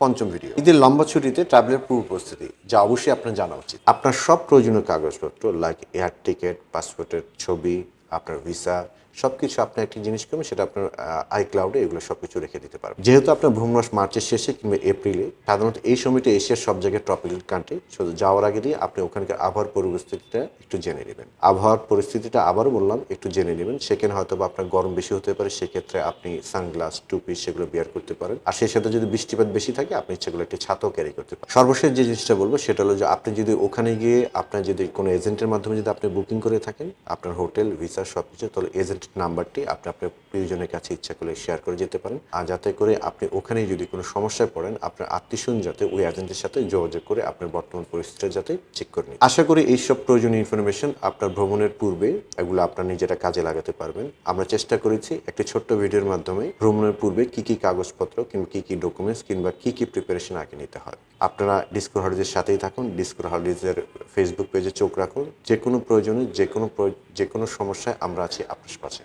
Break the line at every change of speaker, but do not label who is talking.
পঞ্চম ভিডিও ঈদের লম্বা ছুটিতে ট্রাভেলের পূর্ব প্রস্তুতি। যা অবশ্যই আপনার জানা উচিত। আপনার সব প্রয়োজনীয় কাগজপত্র লাইক এয়ার টিকিট পাসপোর্টের ছবি আপনার ভিসা সবকিছু আপনি একটি জিনিস করবেন সেটা আপনার আই ক্লাউডে এগুলো সবকিছু রেখে দিতে পারবেন। যেহেতু আপনার ভ্রমণ মাস মার্চের শেষে কিংবা এপ্রিলে সাধারণত এই সময়টা এশিয়ার সব জায়গায় ট্রপিক্যাল কান্ট্রি শুধু যাওয়ার আগে দিয়ে আপনি ওখানকার আবহাওয়ার পরিস্থিতিটা একটু জেনে নেবেন। আবহাওয়ার পরিস্থিতিটা আবারও বললাম, একটু জেনে নেবেন। সেখানে হয়তো বা আপনার গরম বেশি হতে পারে, সেক্ষেত্রে আপনি সানগ্লাস, টুপি সেগুলো বিয়ার করতে পারেন। আর সেই সাথে যদি বৃষ্টিপাত বেশি থাকে, আপনি সেগুলো একটি ছাতাও ক্যারি করতে পারেন। সর্বশেষ যে জিনিসটা বলব, সেটা হলো যে আপনি যদি ওখানে গিয়ে, আপনার যদি কোনো এজেন্টের মাধ্যমে যদি আপনি বুকিং করে থাকেন, আপনার হোটেল ভিসা সব কিছু তাহলে এজেন্টের নাম্বারটি আপনি আপনার প্রিয়জনের কাছে ইচ্ছা করলে শেয়ার করে যেতে পারেন। আর যাতে করে আপনি ওখানে যদি কোনো সমস্যায় পড়েন, আপনার আত্মীয়স্বজন যাতে ওই এজেন্টের সাথে যোগাযোগ করে আপনার বর্তমান পরিস্থিতিটা যাতে চেক করে নিন আশা করি এইসব প্রয়োজনীয় ইনফরমেশন আপনার ভ্রমণের পূর্বে এগুলো আপনার নিজেরা কাজে লাগাতে পারবেন। আমরা চেষ্টা করেছি একটি ছোট্ট ভিডিওর মাধ্যমে ভ্রমণের পূর্বে কি কি কাগজপত্র কিংবা কি কি ডকুমেন্টস কিংবা কি কি প্রিপারেশন আগে নিতে হয়। আপনারা ডিসকোর হলিডের সাথেই থাকুন। ডিসকোর হলিডেজের ফেসবুক পেজে চোখ রাখুন। যে কোনো প্রয়োজনে যে কোনো যে কোনো ভাষায় আমরা আছি আপনার পাশে।